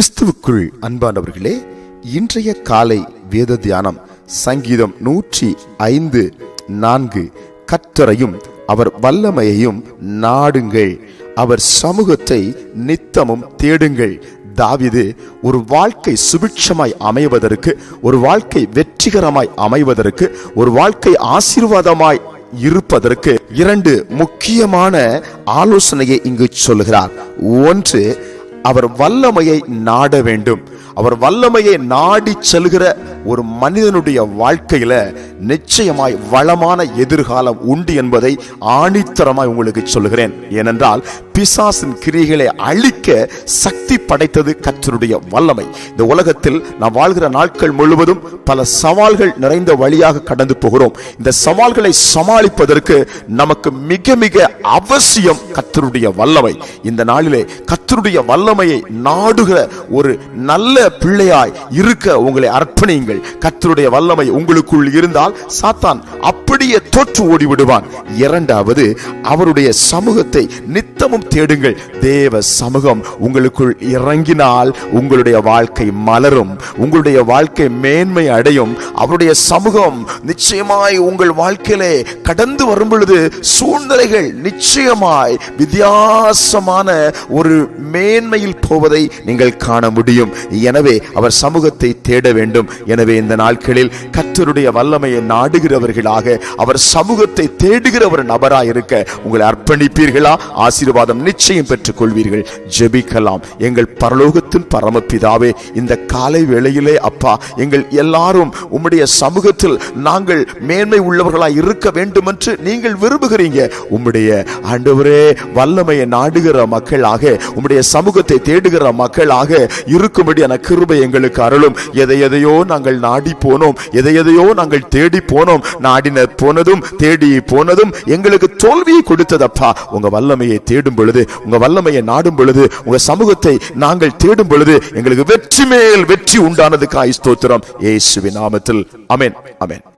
கிறிஸ்துவுக்குள் அன்பானவர்களே இன்றைய காலை வேத தியானம் சங்கீதம் நூற்றி ஐந்து நான்கு. கற்றரையும் அவர் வல்லமையையும் நாடுங்கள். அவர் சமூகத்தை நித்தமும் தேடுங்கள். தாவிது ஒரு வாழ்க்கை சுபிட்சமாய் அமைவதற்கு ஒரு வாழ்க்கை வெற்றிகரமாய் அமைவதற்கு ஒரு வாழ்க்கை ஆசீர்வாதமாய் இருப்பதற்கு இரண்டு முக்கியமான ஆலோசனையை இங்கு சொல்லுகிறார் ஒன்று அவர் வல்லமையை நாட வேண்டும். அவர் வல்லமையை நாடி செல்கிற ஒரு மனிதனுடைய வாழ்க்கையில நிச்சயமாய் வளமான எதிர்காலம் உண்டு என்பதை ஆணித்தரமாய் உங்களுக்கு சொல்லுகிறேன். ஏனென்றால் பிசாசின் கிரிகளை அழிக்க சக்தி படைத்தது கத்தருடைய வல்லமை. இந்த உலகத்தில் நாம் வாழ்கிற நாட்கள் முழுவதும் பல சவால்கள் நிறைந்த வழியாக கடந்து போகிறோம். இந்த சவால்களை சமாளிப்பதற்கு நமக்கு மிக மிக அவசியம் கர்த்தருடைய வல்லமை. இந்த நாளிலே கர்த்தருடைய வல்லமையை நாடுகிற ஒரு நல்ல பிள்ளையாய் இருக்க உங்களை அர்ப்பணியுங்கள். கத்தருடைய வல்லமை உங்களுக்குள் இருந்தால் சாத்தான் அப்படியே தோற்று ஓடி விடுவான் இரண்டாவது அவருடைய சமூகத்தை நித்தமும் தேடுங்கள். தேவ சமூகம் உங்களுக்குள் இறங்கினால் உங்களுடைய வாழ்க்கை மலரும். உங்களுடைய வாழ்க்கை மேன்மை அடையும். அவருடைய சமூகம் நிச்சயமாய் உங்கள் வாழ்க்கையிலே கடந்து வரும் பொழுது சூழ்நிலைகள் நிச்சயமாய் வித்தியாசமான ஒரு மேன்மையில் போவதை நீங்கள் காண முடியும். எனவே அவர் சமூகத்தை தேட வேண்டும். எனவே இந்த நாட்களில் கத்தருடைய வல்லமையை நாடுகிறவர்களாக அவர் சமூகத்தை தேடுகிற ஒரு நபராக இருக்க உங்களை அர்ப்பணிப்பீர்களா? ஆசீர்வாதம் நிச்சயம் பெற்றுக் கொள்வீர்கள் ஜெபிக்கலாம். எங்கள் பரலோகத்தின் பரமபிதாவே இந்த காலை வேளையிலே அப்பா எங்கள் எல்லாரும் உம்முடைய சமூகத்தில் நாங்கள் மேன்மை உள்ளவர்களாக இருக்க வேண்டும் என்று நீங்கள் விரும்புகிறீங்க. உம்முடைய ஆண்டவரே வல்லமையை நாடுகிற மக்களாக உம்முடைய சமூகத்தை தேடுகிற மக்களாக இருக்கும்படியான கிருபை எங்களுக்கு அருளும். எதை எதையோ நாங்கள் நாடி போனோம். எதை எதையோ நாங்கள் தேடி போனோம். நாடின போனதும் தேடி போனதும் எங்களுக்கு தோல்வியை கொடுத்ததப்பா. உங்க வல்லமையை தேடும் பொழுது உங்க வல்லமையை நாடும் பொழுது உங்க சமூகத்தை நாங்கள் தேடும் பொழுது எங்களுக்கு வெற்றி மேல் வெற்றி உண்டானதுக்காய் ஸ்தோத்திரம். இயேசுவின் நாமத்தில். அமேன் அமேன்